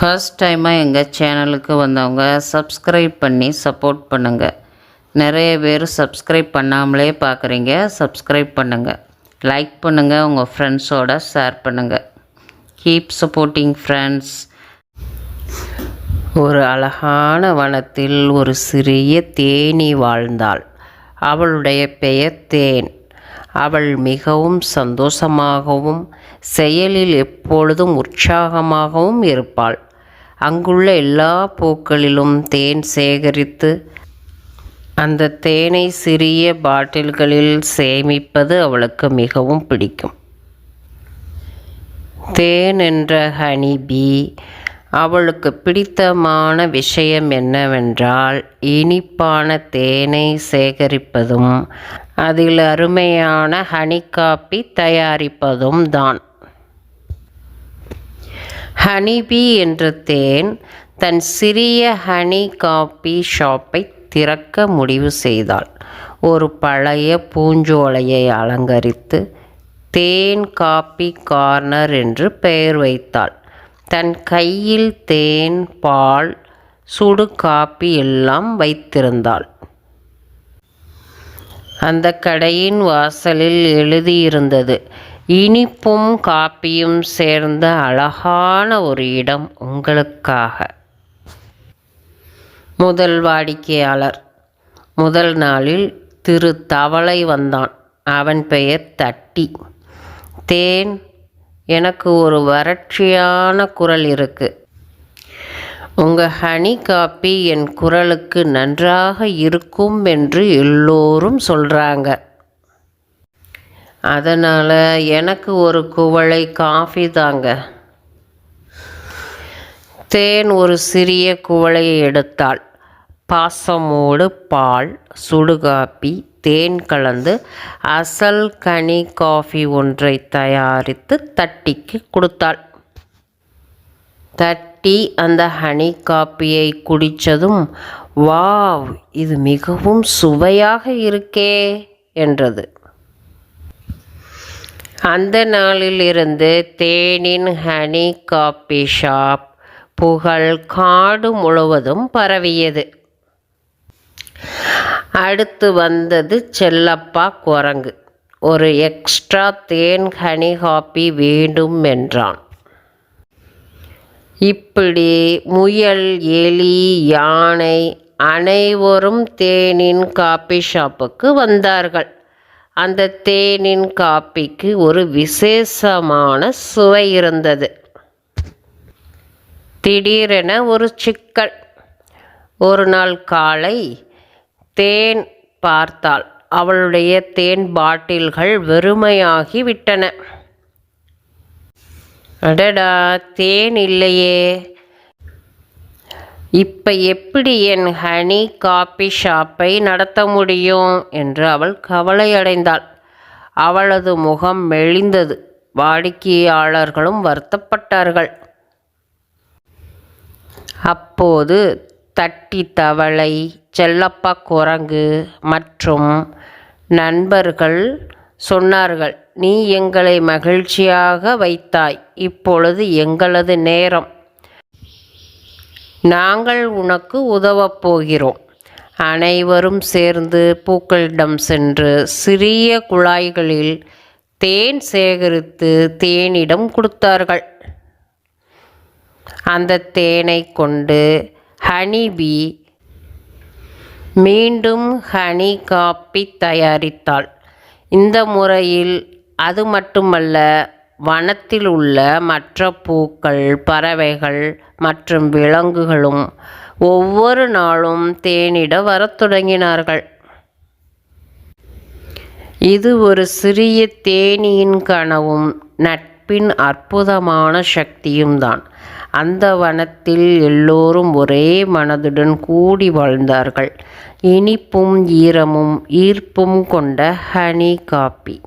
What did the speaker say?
First டைமாக எங்கள் சேனலுக்கு வந்தவங்க சப்ஸ்கிரைப் பண்ணி சப்போர்ட் பண்ணுங்கள் நிறைய பேர் சப்ஸ்கிரைப் பண்ணாமலே பார்க்குறீங்க சப்ஸ்கிரைப் பண்ணுங்கள் லைக் பண்ணுங்கள் உங்கள் ஃப்ரெண்ட்ஸோட ஷேர் பண்ணுங்கள் கீப் சப்போர்ட்டிங் ஃப்ரெண்ட்ஸ் ஒரு அழகான வனத்தில் ஒரு சிறிய தேனி வாழ்ந்தாள். அவளுடைய பெயர் தேன். அவள் மிகவும் சந்தோஷமாகவும் செயலில் எப்பொழுதும் உற்சாகமாகவும் இருப்பாள். அங்குள்ள எல்லா பூக்களிலும் தேன் சேகரித்து அந்த தேனை சிறிய பாட்டில்களில் சேமிப்பது அவளுக்கு மிகவும் பிடிக்கும். தேன் என்ற ஹனிபி அவளுக்கு பிடித்தமான விஷயம் என்னவென்றால் இனிப்பான தேனை சேகரிப்பதும் அதில் அருமையான ஹனி காப்பி தயாரிப்பதும் தான். ஹனிபி என்ற தேன் தன் சிறிய ஹனி காபி ஷாப்பை திறக்க முடிவு செய்தாள். ஒரு பழைய பூஞ்சோலையை அலங்கரித்து தேன் காப்பி கார்னர் என்று பெயர் வைத்தாள். தன் கையில் தேன் பால் சுடு காப்பி எல்லாம் வைத்திருந்தாள். அந்த கடையின் வாசலில் எழுதியிருந்தது இனிப்பும் காப்பியும் சேர்ந்த அழகான ஒரு இடம் உங்களுக்காக. முதல் வாடிக்கையாளர். முதல் நாளில் திரு தவளை வந்தான். அவன் பெயர் தட்டி. தேன் எனக்கு ஒரு வறட்சியான குரல் இருக்கு. உங்கள் ஹனி காப்பி என் குரலுக்கு நன்றாக இருக்கும் என்று எல்லோரும் சொல்கிறாங்க அதனால் எனக்கு ஒரு குவளை காஃபி தாங்க. தேன் ஒரு சிறிய குவளையை எடுத்தாள். பாசமோடு பால் சுடுகாப்பி தேன் கலந்து அசல் கனி காஃபி ஒன்றை தயாரித்து தட்டிக்கு கொடுத்தாள். தட்டி அந்த ஹனி காப்பியை குடித்ததும் வாவ் இது மிகவும் சுவையாக இருக்கே என்றது. அந்த நாளிலிருந்து தேனின் ஹனி காபி ஷாப் புகழ் காடு முழுவதும் பரவியது. அடுத்து வந்தது செல்லப்பா குரங்கு. ஒரு எக்ஸ்ட்ரா தேன் ஹனி காப்பி வேண்டும் என்றான். இப்படி முயல் எலி யானை அனைவரும் தேனின் காபி ஷாப்புக்கு வந்தார்கள். அந்த தேனின் காப்பிக்கு ஒரு விசேஷமான சுவை இருந்தது. திடீரென ஒரு சிக்கல். ஒரு நாள் காலை தேன் பார்த்தாள். அவளுடைய தேன் பாட்டில்கள் வெறுமையாகி விட்டன. அடடா தேன் இல்லையே. இப்போ எப்படி என் ஹனி காபி ஷாப்பை நடத்த முடியும்? என்று அவள் கவலையடைந்தாள். அவளது முகம் மெலிந்தது. வாடிக்கையாளர்களும் வருத்தப்பட்டார்கள். அப்போது தட்டி தவளை செல்லப்பா குரங்கு மற்றும் நண்பர்கள் சொன்னார்கள் நீ எங்களை மகிழ்ச்சியாக வைத்தாய். இப்பொழுது எங்களது நேரம். நாங்கள் உனக்கு உதவப் போகிறோம். அனைவரும் சேர்ந்து பூக்களிடம் சென்று சிறிய குழாய்களில் தேன் சேகரித்து தேனிடம் கொடுத்தார்கள். அந்த தேனை கொண்டு ஹனிபி மீண்டும் ஹனி காப்பி தயாரித்தாள். இந்த முறையில் அது மட்டுமல்ல வனத்தில் உள்ள மற்ற பூக்கள் பறவைகள் மற்றும் விலங்குகளும் ஒவ்வொரு நாளும் தேனிட வரத் தொடங்கினார்கள். இது ஒரு சிறிய தேனியின் கனவும் நட்பின் அற்புதமான சக்தியும் தான். அந்த வனத்தில் எல்லோரும் ஒரே மனதுடன் கூடி வாழ்ந்தார்கள். இனிப்பும் ஈரமும் ஈர்ப்பும் கொண்ட ஹனி காப்பி.